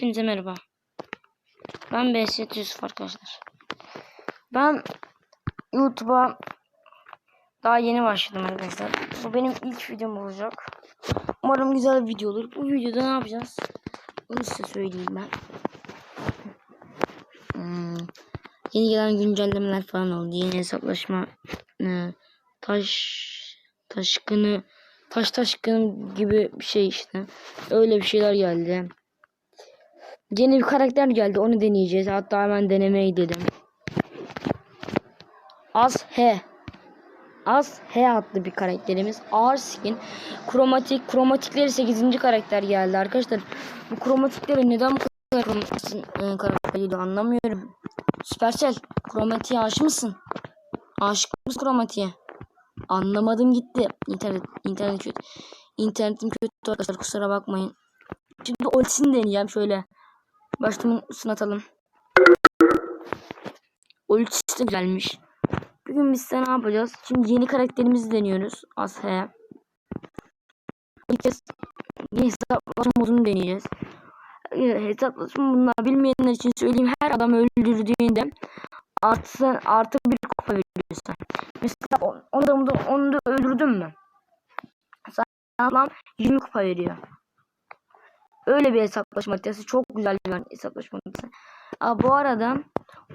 Hepinize merhaba. Ben BST Yusuf arkadaşlar. Ben YouTube'a daha yeni başladım arkadaşlar. Bu benim ilk videom olacak. Umarım güzel bir video olur. Bu videoda ne yapacağız? Onu size söyleyeyim ben. Hmm, yeni gelen güncellemeler falan oldu. Yeni hesaplaşma e, taş taşkını taş taşkını gibi bir şey işte. Öyle bir şeyler geldi. Yeni bir karakter geldi. Onu deneyeceğiz. Hatta hemen denemeye gidelim. Az He. Az He adlı bir karakterimiz. Ağır skin. Kromatik. Kromatikleri 8. karakter geldi arkadaşlar. Bu kromatikleri neden bu kadar e, karakter geliyor anlamıyorum. Süpersel. Kromatiğe aşık mısın? Aşık mısın kromatiğe? Anlamadım gitti. İnternet, internet kötü. İnternetim kötü arkadaşlar kusura bakmayın. Şimdi ultisini deneyeceğim şöyle. Üstüne atalım. Ultisi de güzelmiş. Bugün biz size ne yapacağız? Şimdi yeni karakterimizi deniyoruz. Ashe. İlk kez yeni hesaplaşma modunu deneyeceğiz. Hesaplaşma bunlar bilmeyenler için söyleyeyim. Her adam öldürdüğünde artı, artı bir kupa veriyorsun. Mesela on- onu da, onu da, onu da öldürdün mü? Sana adam 20 kupa veriyor. Öyle bir hesaplaşma haritası. Çok güzel bir hesaplaşma haritası. Aa, bu arada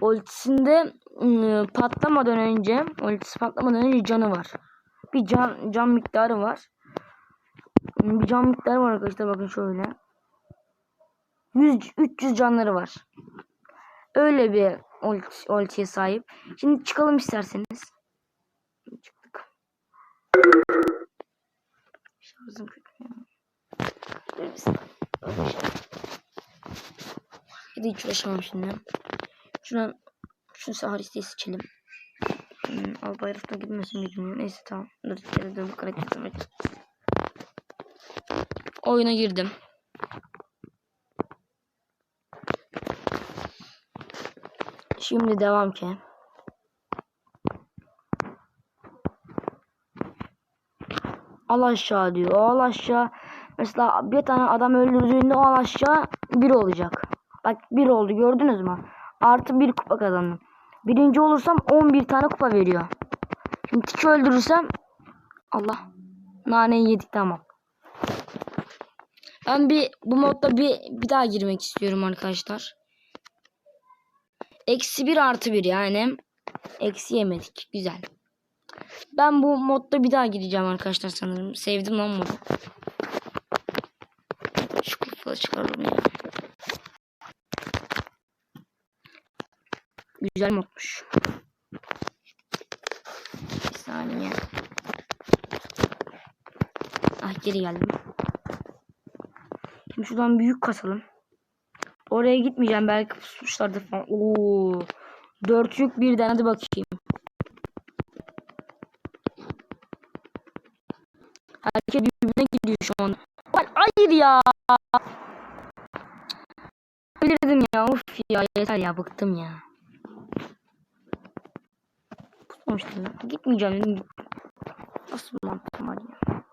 ultisinde ıı, patlamadan önce ultisi patlamadan önce canı var. Bir can, can miktarı var. Bir can miktarı var arkadaşlar bakın şöyle. 100 300 canları var. Öyle bir ulti, ultiye sahip. Şimdi çıkalım isterseniz. Çıktık. Şarjım kötü. Da hiç uğraşamam şimdi. Şuna şu Saharis'i seçelim. Hmm, al bayrakta gitmesin bilmiyorum. Neyse tamam. Dur geri dön karakter evet. Oyuna girdim. Şimdi devam ki. Al aşağı diyor. Al aşağı. Mesela bir tane adam öldürdüğünde o al aşağı bir olacak. Bak bir oldu gördünüz mü? Artı bir kupa kazandım. Birinci olursam 11 tane kupa veriyor. Şimdi tiki öldürürsem Allah naneyi yedik tamam. Ben bir bu modda bir bir daha girmek istiyorum arkadaşlar. Eksi bir artı bir yani. Eksi yemedik. Güzel. Ben bu modda bir daha gireceğim arkadaşlar sanırım. Sevdim lan modu. Kılıfı çıkaralım ya. Güzel modmuş. Bir saniye. Ah geri geldim. Şimdi şuradan büyük kasalım. Oraya gitmeyeceğim. Belki pusmuşlardır falan. Oo. Dört yük birden hadi bakayım. Herkes birbirine gidiyor şu an. Ay, hayır ya. Ya. Yeter ya. Bıktım ya. Pusmamıştım ya. Gitmeyeceğim dedim. Nasıl bir mantığım var ya.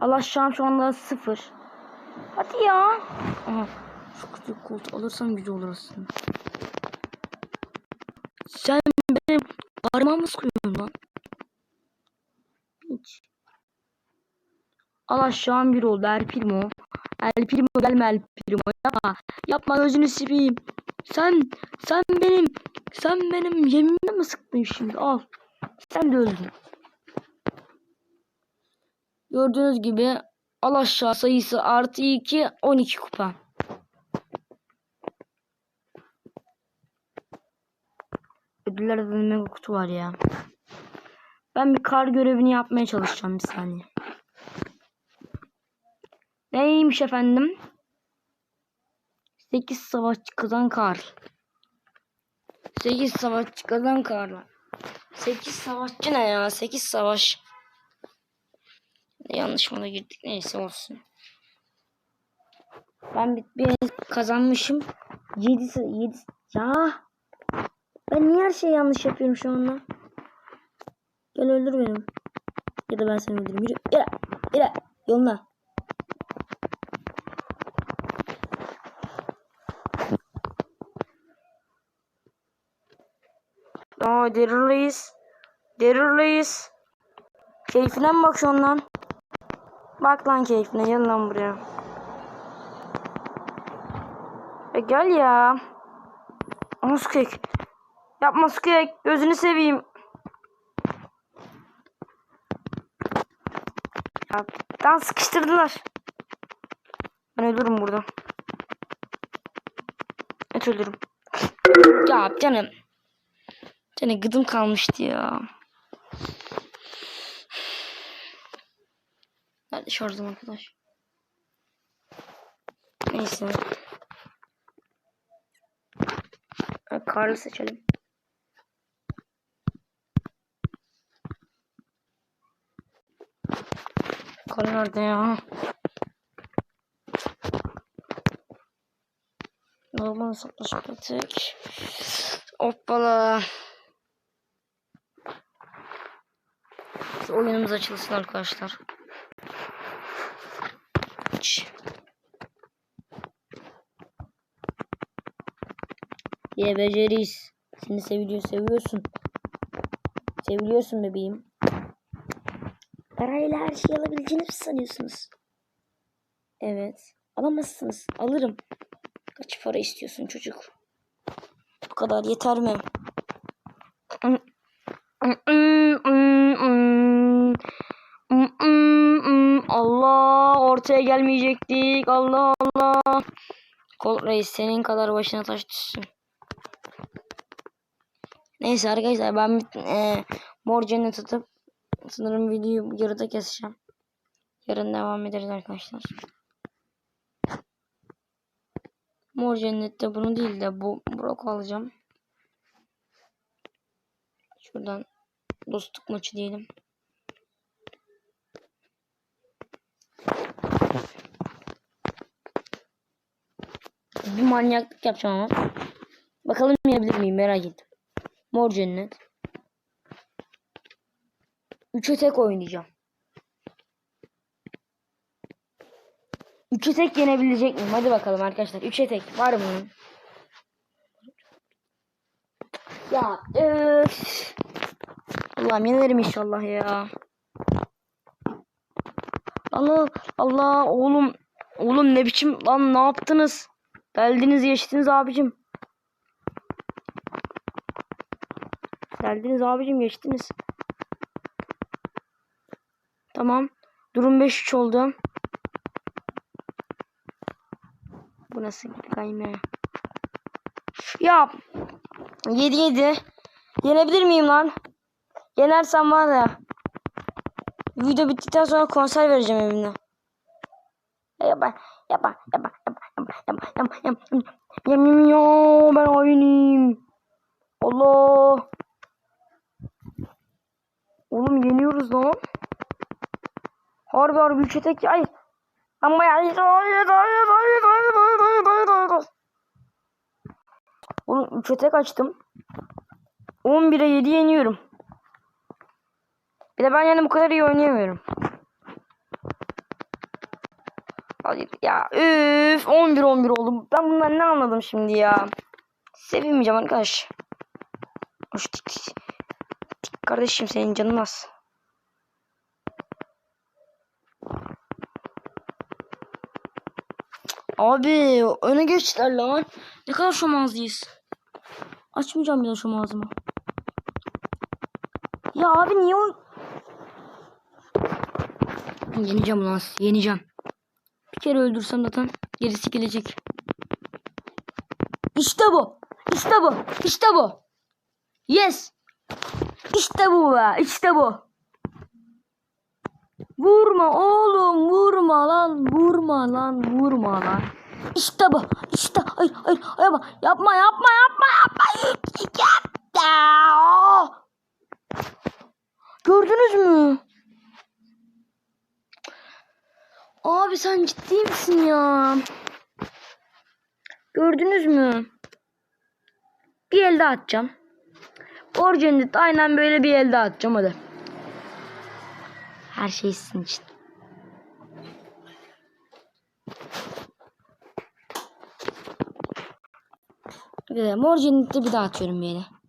Allah şu an şu anda sıfır. Hadi ya. Aha. Şu küçük koltuğu alırsam güzel olur aslında. Sen benim parmağımı sıkıyorsun lan. Hiç. Al aşağım bir oldu El Primo. El Primo gelme El Primo yapma. Yapma gözünü seveyim. Sen sen benim sen benim yeminime mi sıktın şimdi al. Sen de öldün. Gördüğünüz gibi al aşağı sayısı artı 2 12 kupa. Ödüller ödeme kutu var ya. Ben bir kar görevini yapmaya çalışacağım bir saniye. Neymiş efendim? 8 savaşçı kazan kar. 8 savaşçı kazan karlar. 8 savaşçı ne ya? 8 savaş. Yanlış moda girdik. Neyse olsun. Ben bir, bir kazanmışım. 7 7 ya. Ben niye her şeyi yanlış yapıyorum şu anda? Gel öldür beni. Ya da ben seni öldürürüm. Yürü. Yürü. Yürü. Yoluna. Vay Derin Reis. Derin Reis. Keyfine mi bakıyorsun lan? Bak lan keyfine gel lan buraya. E gel ya. Muskek. Yapma Muskek. Gözünü seveyim. Ya, sıkıştırdılar. Ben ölürüm burada. Evet ölürüm. Ya canım. Canım gıdım kalmıştı ya. Nerede şarjım arkadaş? Neyse. Karlı seçelim. Karlı nerede ya? Normal tek. Hoppala. Şu oyunumuz açılsın arkadaşlar. Ç. Ye beceriz. Seni seviyor, seviyorsun. Seviliyorsun bebeğim. Parayla her şeyi alabileceğini mi sanıyorsunuz? Evet. Alamazsınız. Alırım. Kaç para istiyorsun çocuk? Bu kadar yeter mi? Allah ortaya gelmeyecektik. Allah Allah. Kol reis senin kadar başına taş düşsün. Neyse arkadaşlar ben e, mor cennet atıp sanırım videoyu yarıda keseceğim. Yarın devam ederiz arkadaşlar. Mor cennette bunu değil de bu brok alacağım. Şuradan dostluk maçı diyelim. Bir manyaklık yapacağım ama. Bakalım yiyebilir miyim merak ettim. Mor cennet. Üçe tek oynayacağım. Üçe tek yenebilecek miyim? Hadi bakalım arkadaşlar. Üçe tek. Var mı? Ya öf. Allah'ım yenerim inşallah ya. Allah Allah oğlum. Oğlum ne biçim lan ne yaptınız? Geldiniz geçtiniz abicim. Geldiniz abicim geçtiniz. Tamam. Durum 5-3 oldu. Bu nasıl kayme? Ya 7 7. Yenebilir miyim lan? Yenersem var ya. Video bittikten sonra konser vereceğim evimde. Yapa yapa yapa yapa yapa yapa yapa yapa yapa ya ben oynayayım. Allah. Oğlum yeniyoruz lan. Harbi harbi üçe tek hayır. Ama hayır hayır hayır hayır hayır hayır hayır hayır hayır. Oğlum üçe tek açtım. 11'e 7 yeniyorum. Bir de ben yani bu kadar iyi oynayamıyorum. Hadi ya üf 11 11 oldum. Ben bundan ne anladım şimdi ya? Sevinmeyeceğim arkadaş. Hoş tik tik. Tik kardeşim senin canın az. Abi öne geçtiler lan. Ne kadar şomazlıyız. Açmayacağım bir daha şom ağzımı. Ya abi niye o... Yeneceğim lan. Yeneceğim. Kere öldürsem zaten gerisi gelecek. İşte bu. İşte bu. İşte bu. Yes. İşte bu be. İşte bu. Vurma oğlum vurma lan vurma lan vurma lan. İşte bu. İşte hayır hayır hayır yapma yapma yapma yapma. Yapma. Gördünüz mü? Abi sen ciddi misin ya? Gördünüz mü? Bir elde atacağım. Orjenit aynen böyle bir elde atacağım hadi. Her şey sizin için. Güzel. Mor cennette bir daha atıyorum bir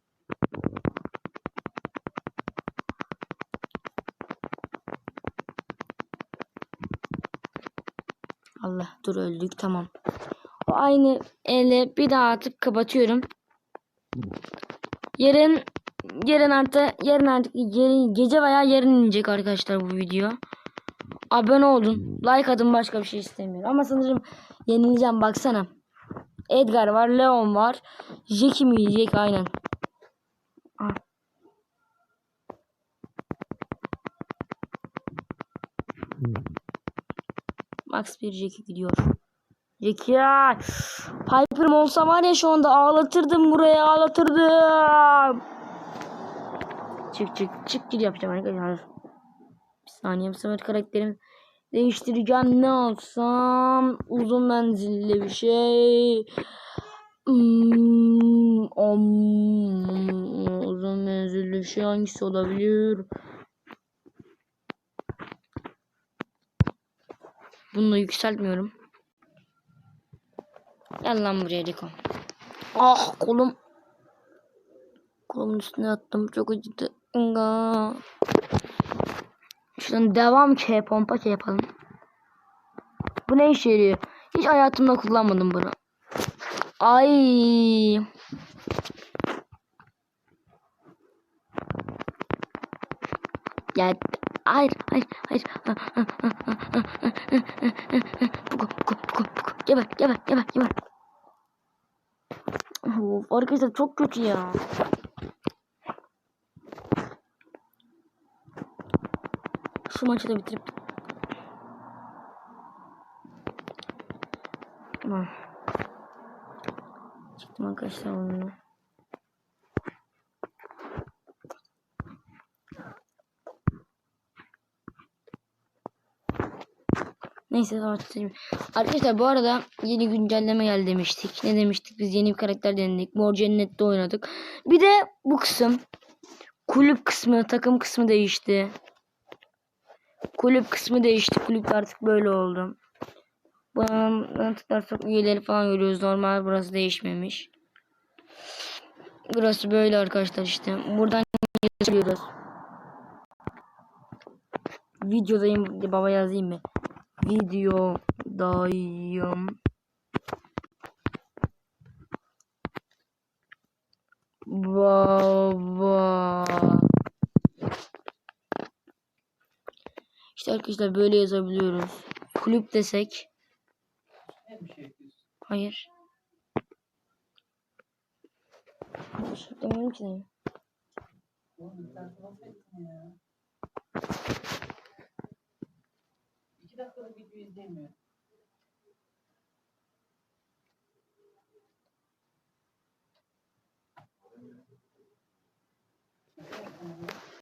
Dur öldük tamam. O aynı ele bir daha atıp kapatıyorum. Yarın yarın artık yarın artık yarın, gece veya yarın inecek arkadaşlar bu video. Abone olun. Like atın başka bir şey istemiyorum. Ama sanırım yenileceğim baksana. Edgar var, Leon var. Jackie mi yiyecek aynen. Max bir Jackie gidiyor. Jackie ya. Piper'ım olsa var ya şu anda ağlatırdım buraya ağlatırdım. Çık çık çık gir yapacağım arkadaşlar. Bir saniye bu sefer karakterimi değiştireceğim. Ne alsam uzun menzilli bir şey. Hmm, om, uzun menzilli bir şey hangisi olabilir? Bunu yükseltmiyorum. Gel lan buraya Rico. Ah kolum. Kolumun üstüne attım. Çok acıdı. Nga. Şuradan devam K pompa K yapalım. Bu ne işe yarıyor? Hiç hayatımda kullanmadım bunu. Ay. Gel. Hayır, hayır, hayır. Puku, puku, puku, puku. Geber, geber, geber, geber. Of, arkadaşlar çok kötü ya. Şu maçı da bitirip Tamam. Çıktım arkadaşlar onunla. Neyse tamam. Arkadaşlar bu arada yeni güncelleme geldi demiştik. Ne demiştik? Biz yeni bir karakter denedik. Mor Cennet'te oynadık. Bir de bu kısım. Kulüp kısmı, takım kısmı değişti. Kulüp kısmı değişti. Kulüp artık böyle oldu. Buna tıklarsak üyeleri falan görüyoruz. Normal burası değişmemiş. Burası böyle arkadaşlar işte. Buradan geçiyoruz. Videodayım. Baba yazayım mı? Videodayım. Baba. İşte arkadaşlar böyle yazabiliyoruz. Kulüp desek. Hayır. Demiyorum ki dakikalık video izleyemiyor.